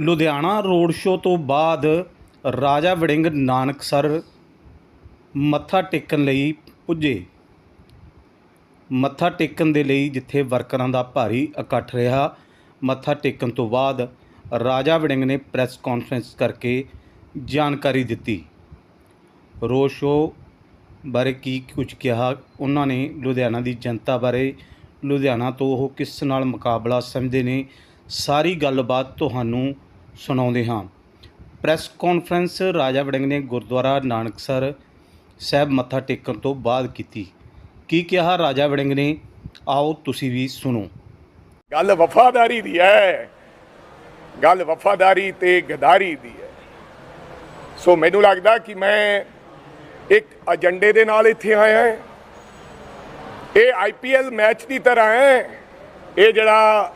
Ludhiana road show ਤੋਂ ਬਾਅਦ ਰਾਜਾ ਵੜਿੰਗ ਨਾਨਕਸਰ ਮੱਥਾ ਟੇਕਣ ਲਈ ਪੁੱਜੇ। ਮੱਥਾ ਟੇਕਣ ਦੇ ਲਈ ਜਿੱਥੇ ਵਰਕਰਾਂ ਦਾ ਭਾਰੀ ਇਕੱਠ ਰਿਹਾ, ਮੱਥਾ ਟੇਕਣ ਤੋਂ ਬਾਅਦ ਰਾਜਾ ਵੜਿੰਗ ਨੇ ਪ੍ਰੈਸ ਕਾਨਫਰੰਸ ਕਰਕੇ ਜਾਣਕਾਰੀ ਦਿੱਤੀ। ਰੋਡ ਸ਼ੋਅ ਬਾਰੇ ਕੀ ਕੁਝ ਕਿਹਾ, ਉਹਨਾਂ ਨੇ ਲੁਧਿਆਣਾ ਦੀ ਜਨਤਾ ਬਾਰੇ, ਲੁਧਿਆਣਾ ਤੋਂ ਉਹ ਕਿਸ ਨਾਲ ਮੁਕਾਬਲਾ ਸਮਝਦੇ ਨੇ, ਸਾਰੀ ਗੱਲਬਾਤ ਤੁਹਾਨੂੰ ਸੁਣਾਉਂਦੇ ਹਾਂ। ਪ੍ਰੈਸ ਕਾਨਫਰੰਸ ਰਾਜਾ ਵੜਿੰਗ ਨੇ ਗੁਰਦੁਆਰਾ ਨਾਨਕਸਰ ਸਾਹਿਬ ਮੱਥਾ ਟੇਕਣ ਤੋਂ ਬਾਅਦ ਕੀਤੀ। ਕੀ ਕਿਹਾ ਰਾਜਾ ਵੜਿੰਗ ਨੇ? ਆਓ ਤੁਸੀਂ ਵੀ ਸੁਣੋ। ਗੱਲ ਵਫਾਦਾਰੀ ਦੀ ਹੈ ਗੱਲ ਵਫਾਦਾਰੀ ਤੇ ਗਦਾਰੀ ਦੀ ਹੈ ਸੋ ਮੈਨੂੰ ਲੱਗਦਾ ਕਿ ਮੈਂ ਇੱਕ ਏਜੰਡੇ ਦੇ ਨਾਲ ਇੱਥੇ ਆਇਆ ਹਾਂ ਇਹ ਆਈਪੀਐਲ ਮੈਚ ਦੀ ਤਰ੍ਹਾਂ ਹੈ ਇਹ ਜਿਹੜਾ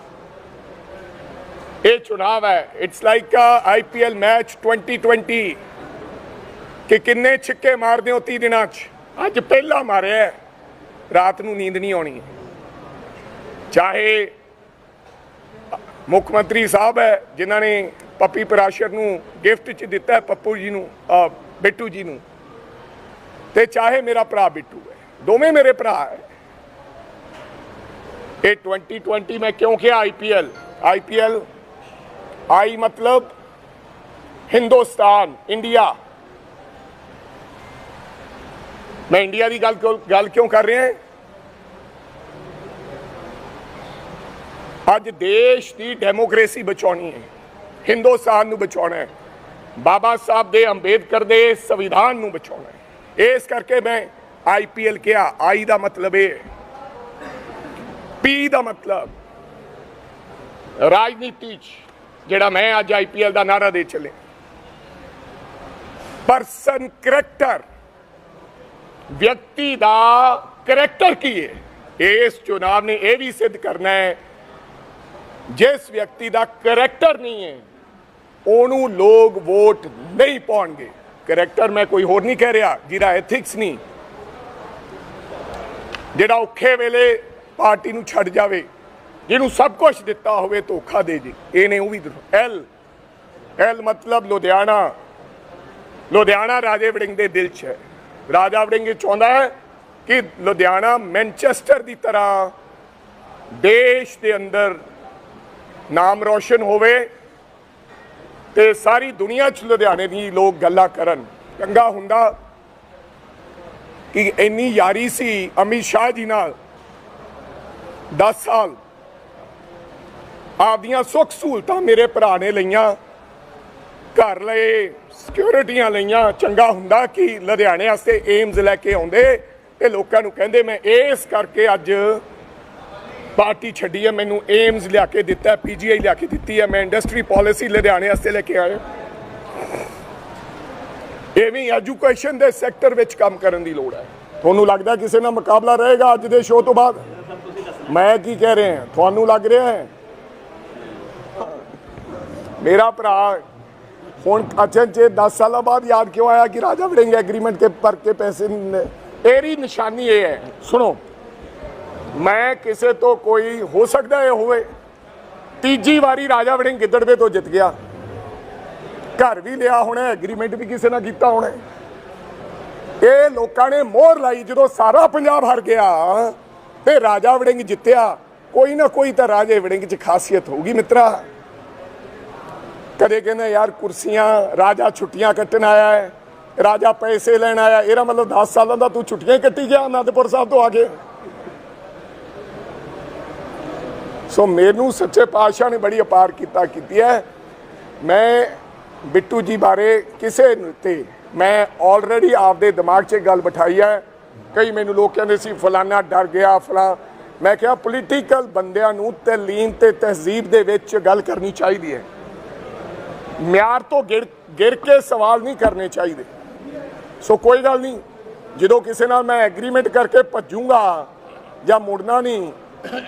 ਇਹ ਚੁਣਾਵ ਹੈ। It's like uh IPL match 2020 ਕਿ ਕਿੰਨੇ ਛਿੱਕੇ ਮਾਰਦੇ ਹੋ 30 ਦਿਨਾਂ 'ਚ? ਅੱਜ ਪਹਿਲਾ ਮਾਰਿਆ ਰਾਤ ਨੂੰ ਨੀਂਦ ਨਹੀਂ ਆਉਣੀ। ਚਾਹੇ ਮੁੱਖ ਮੰਤਰੀ ਸਾਹਿਬ ਹੈ, ਜਿਨ੍ਹਾਂ ਨੇ ਪੱਪੀ ਪਰਾਸ਼ਰ ਨੂੰ ਗਿਫਟ ਚ ਦਿੱਤਾ ਪੱਪੂ ਜੀ ਨੂੰ ਬਿੱਟੂ ਜੀ ਨੂੰ। ਤੇ ਚਾਹੇ ਮੇਰਾ ਭਰਾ ਬਿੱਟੂ ਹੈ। ਦੋਵੇਂ ਮੇਰੇ ਭਰਾ ਹੈ। ਇਹ 2020 ਮੈਂ ਕਿਉਂ ਕਿਹਾ ਆਈਪੀਐਲ ਆਈਪੀਐਲ ਆਈ ਮਤਲਬ ਹਿੰਦੁਸਤਾਨ ਇੰਡੀਆ ਮੈਂ ਇੰਡੀਆ ਦੀ ਗੱਲ ਗੱਲ ਕਿਉਂ ਕਰ ਰਿਹਾ ਅੱਜ ਦੇਸ਼ ਦੀ ਡੈਮੋਕ੍ਰੇਸੀ ਬਚਾਉਣੀ ਹੈ ਹਿੰਦੁਸਤਾਨ ਨੂੰ ਬਚਾਉਣਾ ਹੈ ਬਾਬਾ ਸਾਹਿਬ ਦੇ ਅੰਬੇਦਕਰ ਦੇ ਸੰਵਿਧਾਨ ਨੂੰ ਬਚਾਉਣਾ ਹੈ ਇਸ ਕਰਕੇ ਮੈਂ ਆਈਪੀਐਲ ਕਿਹਾ ਆਈ ਦਾ ਮਤਲਬ ਇਹ ਹੈ ਪੀ ਦਾ ਮਤਲਬ ਰਾਜਨੀਤੀ ਚ ਜਿਹੜਾ ਮੈਂ ਅੱਜ ਆਈਪੀਐਲ ਦਾ ਨਾਰਾ ਦੇ ਚੱਲੇ ਪਰਸਨ ਕਰੈਕਟਰ ਵਿਅਕਤੀ ਦਾ ਕਰੈਕਟਰ ਕੀ ਹੈ ਇਸ ਚੁਣਾਵ ਨੇ ਇਹ ਵੀ ਸਿੱਧ ਕਰਨਾ ਹੈ, ਜਿਸ ਵਿਅਕਤੀ ਦਾ ਕਰੈਕਟਰ ਨਹੀਂ ਹੈ ਉਹਨੂੰ ਲੋਕ ਵੋਟ ਨਹੀਂ ਪਾਉਣਗੇ। ਕਰੈਕਟਰ ਮੈਂ ਕੋਈ ਹੋਰ ਨਹੀਂ ਕਹਿ ਰਿਹਾ, ਜਿਹਦਾ ਐਥਿਕਸ ਨਹੀਂ। ਜਿਹੜਾ ਔਖੇ ਵੇਲੇ ਪਾਰਟੀ ਨੂੰ ਛੱਡ ਜਾਵੇ ਜਿਹਨੂੰ ਸਭ ਕੁਝ ਦਿੱਤਾ ਹੋਵੇ ਧੋਖਾ ਦੇ ਜੇ ਇਹਨੇ ਉਹ ਵੀ ਐਲ। ਐਲ ਮਤਲਬ ਲੁਧਿਆਣਾ। ਲੁਧਿਆਣਾ ਰਾਜੇ ਵੜਿੰਗ ਦੇ ਦਿਲ 'ਚ ਹੈ। ਰਾਜਾ ਵੜਿੰਗ ਇਹ ਚਾਹੁੰਦਾ ਹੈ ਕਿ ਲੁਧਿਆਣਾ ਮੈਨਚੈਸਟਰ ਦੀ ਤਰ੍ਹਾਂ ਦੇਸ਼ ਦੇ ਅੰਦਰ ਨਾਮ ਰੋਸ਼ਨ ਹੋਵੇ ਤੇ ਸਾਰੀ ਦੁਨੀਆ 'ਚ ਲੁਧਿਆਣੇ ਦੀ ਲੋਕ ਗੱਲਾਂ ਕਰਨ। ਚੰਗਾ ਹੁੰਦਾ ਕਿ ਇੰਨੀ ਯਾਰੀ ਸੀ ਅਮਿਤ ਸ਼ਾਹ ਜੀ ਨਾਲ 10 ਸਾਲ। ਆਪਦੀਆਂ ਸੁੱਖ ਸਹੂਲਤਾਂ ਮੇਰੇ ਭਰਾ ਨੇ ਲਈਆਂ, ਘਰ ਲਏ ਸਿਕਿਉਰਿਟੀਆਂ ਲਈਆਂ, ਚੰਗਾ ਹੁੰਦਾ ਕਿ? ਲੁਧਿਆਣੇ ਵਾਸਤੇ ਏਮਸ ਲੈ ਕੇ ਆਉਂਦੇ ਤੇ ਲੋਕਾਂ ਨੂੰ ਕਹਿੰਦੇ, ਮੈਂ ਇਸ ਕਰਕੇ ਅੱਜ ਪਾਰਟੀ ਛੱਡੀ ਹੈ, ਮੈਨੂੰ ਏਮਸ ਲਿਆ ਕੇ ਦਿੱਤਾ ਪੀਜੀਆਈ ਲਿਆ ਕੇ ਦਿੱਤੀ ਹੈ, ਮੈਂ ਇੰਡਸਟਰੀ ਪਾਲਿਸੀ ਲੁਧਿਆਣੇ ਵਾਸਤੇ ਲੈ ਕੇ ਆਇਆ ਇਹ ਵੀ ਐਜੂਕੇਸ਼ਨ ਦੇ ਸੈਕਟਰ ਵਿੱਚ ਕੰਮ ਕਰਨ ਦੀ ਲੋੜ ਹੈ। ਤੁਹਾਨੂੰ ਲੱਗਦਾ ਕਿਸੇ ਨਾਲ ਮੁਕਾਬਲਾ ਰਹੇਗਾ ਅੱਜ ਦੇ ਸ਼ੋਅ ਤੋਂ ਬਾਅਦ? ਮੈਂ ਕੀ ਕਹਿ ਰਿਹਾ ਤੁਹਾਨੂੰ ਲੱਗ ਰਿਹਾ ਹੈ? ਮੇਰਾ ਭਰਾ ਹੁਣ ਅਚਨ ਚ 10 ਸਾਲਾਂ ਬਾਅਦ ਯਾਦ ਕਿਉਂ ਆਇਆ ਕਿ ਰਾਜਾ ਵੜਿੰਗ ਐਗਰੀਮੈਂਟ ਕੇ ਪਰ ਕੇ ਪੈਸੇ ਇਹਦੀ ਨਿਸ਼ਾਨੀ ਇਹ ਹੈ। ਸੁਣੋ, ਮੈਂ ਕਿਸੇ ਤੋਂ ਕੋਈ, ਹੋ ਸਕਦਾ ਇਹ ਹੋਵੇ, ਤੀਜੀ ਵਾਰੀ ਰਾਜਾ ਵੜਿੰਗ ਗਿੱਦੜਵੇ ਤੋਂ ਜਿੱਤ ਗਿਆ। ਘਰ ਵੀ ਲਿਆ ਹੋਣਾ ਐਗਰੀਮੈਂਟ ਵੀ ਕਿਸੇ ਨਾਲ ਕੀਤਾ ਹੋਣਾ। ਇਹ ਲੋਕਾਂ ਨੇ ਮੋਹਰ ਲਾਈ, ਜਦੋਂ ਸਾਰਾ ਪੰਜਾਬ ਹਰ ਗਿਆ ਤੇ ਰਾਜਾ ਵੜਿੰਗ ਜਿੱਤਿਆ, ਕੋਈ ਨਾ ਕੋਈ ਤਾਂ ਰਾਜੇ ਵੜਿੰਗ 'ਚ ਖਾਸੀਅਤ ਹੋਊਗੀ ਮਿੱਤਰਾ। ਕਦੇ ਕਹਿੰਦੇ ਯਾਰ ਕੁਰਸੀਆਂ, ਰਾਜਾ ਛੁੱਟੀਆਂ ਕੱਟਣ ਆਇਆ ਹੈ, ਰਾਜਾ ਪੈਸੇ ਲੈਣ ਆਇਆ ਇਹਦਾ ਮਤਲਬ 10 ਸਾਲਾਂ ਦਾ ਤੂੰ ਛੁੱਟੀਆਂ ਕੱਟੀ ਗਿਆ ਅਨੰਦਪੁਰ ਸਾਹਿਬ ਤੋਂ ਆ ਕੇ। ਸੋ ਮੈਨੂੰ ਸੱਚੇ ਪਾਤਸ਼ਾਹ ਨੇ ਬੜੀ ਅਪਾਰ ਕੀਤਾ, ਕੀਤੀ ਹੈ। ਮੈਂ ਬਿੱਟੂ ਜੀ ਬਾਰੇ ਕਿਸੇ ਤੇ ਮੈਂ ਆਲਰੇਡੀ ਆਪਦੇ ਦਿਮਾਗ 'ਚ ਗੱਲ ਬਿਠਾਈ ਹੈ। ਕਈ ਮੈਨੂੰ ਲੋਕ ਕਹਿੰਦੇ ਸੀ, ਫਲਾਨਾ ਡਰ ਗਿਆ, ਫਲਾ ਮੈਂ ਕਿਹਾ ਪੋਲੀਟੀਕਲ ਬੰਦਿਆਂ ਨੂੰ ਤਲੀਮ ਤੇ ਤਹਿਜ਼ੀਬ ਦੇ ਵਿੱਚ ਗੱਲ ਕਰਨੀ ਚਾਹੀਦੀ ਹੈ। ਮਿਆਰ ਤੋਂ ਗਿਰ ਗਿਰ ਕੇ ਸਵਾਲ ਨਹੀਂ ਕਰਨੇ ਚਾਹੀਦੇ। ਸੋ ਕੋਈ ਗੱਲ ਨਹੀਂ, ਜਦੋਂ ਕਿਸੇ ਨਾਲ ਮੈਂ ਐਗਰੀਮੈਂਟ ਕਰਕੇ ਭੱਜੂਗਾ ਜਾਂ ਮੁੜਨਾ ਨਹੀਂ,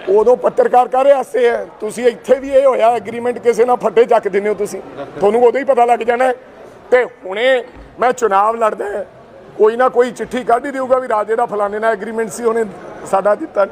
ਉਦੋਂ ਪੱਤਰਕਾਰ ਕਾਰੇ ਆਸੇ ਹੈ? ਤੁਸੀਂ ਇੱਥੇ ਵੀ ਇਹ ਹੋਇਆ ਐਗਰੀਮੈਂਟ ਕਿਸੇ ਨਾਲ ਫੱਟੇ ਚੱਕ ਦਿੰਦੇ ਹੋ ਤੁਸੀਂ। ਤੁਹਾਨੂੰ ਉਦੋਂ ਹੀ ਪਤਾ ਲੱਗ ਜਾਣਾ ਹੈ। ਤੇ ਹੁਣੇ ਮੈਂ ਚੁਣਾਵ ਲੜਦਾ ਕੋਈ ਨਾ ਕੋਈ ਚਿੱਠੀ ਕੱਢ ਹੀ ਦੇਊਗਾ ਵੀ ਰਾਜੇ ਦਾ ਫਲਾਣੇ ਨਾਲ ਐਗਰੀਮੈਂਟ ਸੀ, ਉਹਨੇ ਸਾਡਾ ਦਿੱਤਾ